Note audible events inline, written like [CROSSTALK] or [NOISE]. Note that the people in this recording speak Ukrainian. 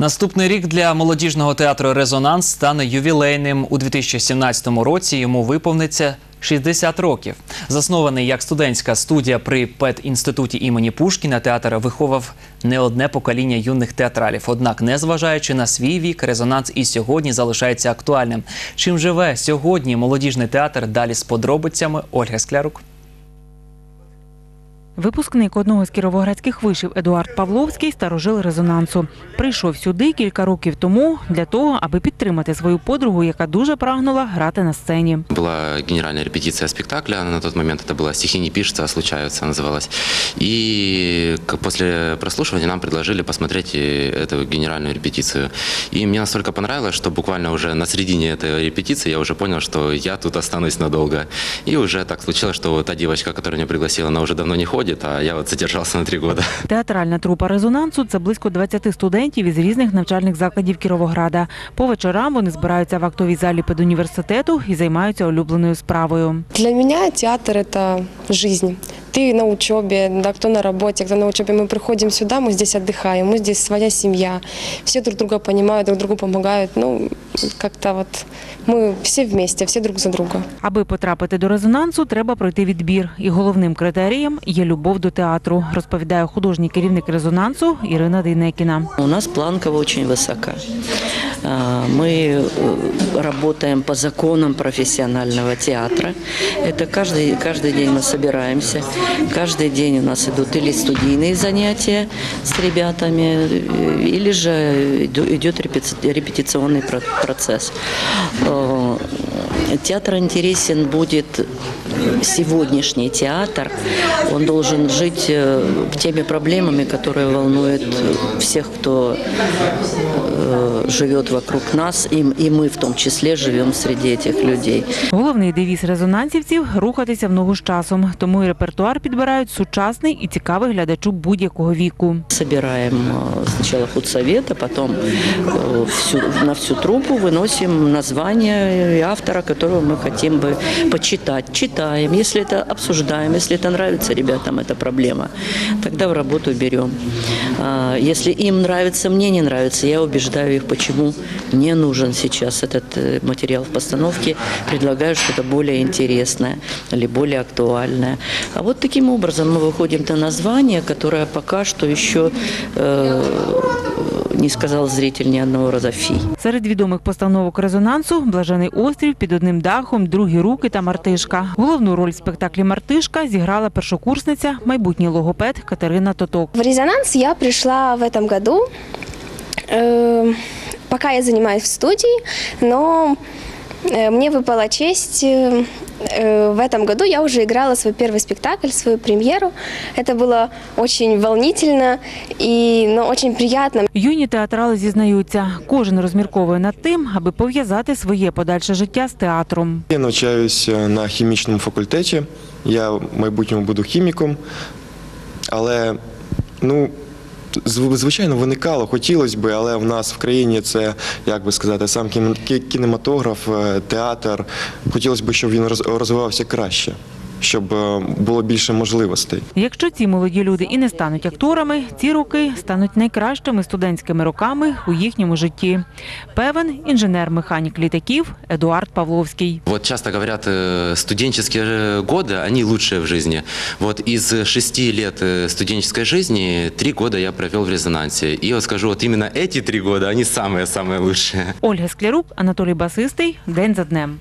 Наступний рік для молодіжного театру Резонанс стане ювілейним. У 2017 році йому виповниться 60 років. Заснований як студентська студія при педінституті імені Пушкіна, театр виховав не одне покоління юних театралів. Однак, незважаючи на свій вік, резонанс і сьогодні залишається актуальним. Чим живе сьогодні молодіжний театр? Далі з подробицями Ольга Склярук. Випускник одного з кіровоградських вишів Едуард Павловський старожил резонансу. Прийшов сюди кілька років тому для того, аби підтримати свою подругу, яка дуже прагнула грати на сцені. Была генеральная репетиция спектакля, на тот момент это была «Стихи не пишется, а случаются» называлась. И к- после прослушивания нам предложили посмотреть и эту генеральную репетицию. И мне настолько понравилось, что буквально уже на середине этой репетиции я уже понял, что я тут останусь надолго. И уже так случилось, что та девочка, которая меня пригласила, она уже давно не ходит, а я от задержався на три года. [LAUGHS] Театральна трупа резонансу це близько 20 студентів із різних навчальних закладів Кіровограда. По вечорам вони збираються в актовій залі педуніверситету і займаються улюбленою справою. Для мене театр – це жизнь. Ты на учебе, да, кто на работе, кто на учебе. Мы приходим сюда, мы здесь отдыхаем, мы здесь своя семья. Все друг друга понимают, друг другу помогают. Ну, как-то вот мы все вместе, все друг за друга. Аби потрапити до резонансу, треба пройти відбір. І головним критерієм є любов до театру, розповідає художній керівник резонансу Ірина Дейнекіна. У нас планка очень высока. А, Мы э, работаем по законам профессионального театра. Это каждый, каждый день мы собираемся. Каждый день у нас идут или студийные занятия с ребятами, э, или же иду- идет репeti- репетиционный про- процесс. Э, Театр интересен будет сегодняшний театр. Он должен жить э, теми проблемами, которые волнуют всех, кто э, живет вокруг нас, и, и мы в том числе живем среди этих людей. Головний девіз резонансівців рухатися в ногу з часом. Тому і репертуар підбирають сучасний і цікавий глядачу будь-якого віку. Собираем э, сначала худсовет, а потом э, всю, на всю труппу выносим название и автора, которого мы хотим бы почитать. Читаем, если это обсуждаем, если это нравится ребятам, это проблема, тогда в работу берем. А, Если им нравится, мне не нравится, я убеждаю их, почему не нужен сейчас этот э, материал в постановке, предлагаю что-то более интересное или более актуальное. А вот таким образом мы выходим на название, которое пока что еще э, не сказал зритель ни одного раза «фи». Серед відомих постановок резонансу Блажений острів під одним дахом, другі руки та мартишка. Головну роль в спектаклі Мартишка зіграла першокурсниця, майбутній логопед Катерина Тоток. В резонанс я пришла в этом году. Э, Пока я занимаюсь в студии, но э, мне выпала честь. э, э, В этом году я уже играла свой первый спектакль, свою премьеру. Это было очень волнительно и но очень приятно. Юні театрали зізнаються, кожен розмірковує над тим, аби пов'язати своє подальше життя з театром. Я навчаюся на хімічному факультеті. Я в майбутньому буду хіміком. Але, ну, зв- звичайно, виникало, хотілося б, але в нас в країні це, як би сказати, сам кін- кінематограф, е, театр. Хотілося б, щоб він роз- розвивався краще, щоб е, було більше можливостей. Якщо ці молоді люди і не стануть акторами, ці роки стануть найкращими студентськими роками у їхньому житті. Певен інженер-механік літаків Едуард Павловський. Вот часто говорят, э, студенческие э, годы, они лучшие в жизни. Вот из шести лет э, студенческой жизни три года я провел в резонансе. И вот скажу, вот именно эти три года, они самые-самые лучшие. Ольга Склярук, Анатолій Басистий. День за днем.